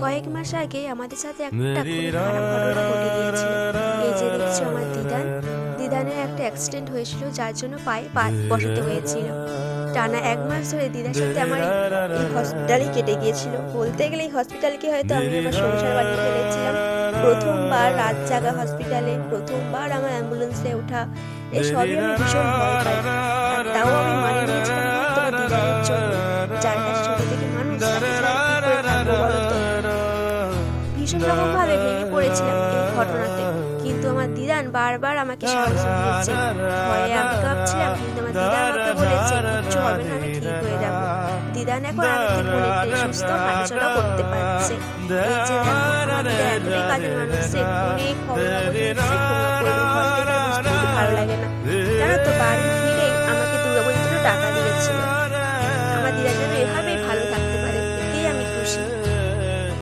কয়েক মাস আগে আমাদের সাথে একটা খুবই খারাপ ঘটনা ঘটে গিয়েছিল। এই যে দেখছ আমার দিদান দিদানের একটা অ্যাক্সিডেন্ট হয়েছিল যার জন্য পায়ে পা বসাতে হয়েছিল। টানা এক মাস ধরে দিদার সাথে আমার এই- এই কেটে গিয়েছিল। বলতে গেলে এই হসপিটালকে হয়তো আমি আমার সংসার বানিয়ে ফেলেছিলাম। প্রথমবার রাত জাগা হসপিটালে প্রথমবার আমার অ্যাম্বুলেন্সে ওঠা এই সবই আমি ভীষণ ভয় পাই। তাও আমি মানিয়ে নিয়েছিলাম তোমার দিদানের জন্য। যার কাছে ছোট থেকে মানুষ ভীষণ ভেঙে পড়েছিলাম এই ঘটনাতে। কিন্তু আমার দিদান বারবার আমাকে সাহস দিয়েছে। ভয়ে আমি কাঁপছিলাম, কিন্তু আমার দিদা আমাকে বলেছে, কিচ্ছু হবে না, আমি ঠিক হয়ে যাব। দিদান এখন অনেকটাই সুস্থ হাঁটাচলা করতে পারছে। এই যে দেখো কাজের মানুষ সে অনেক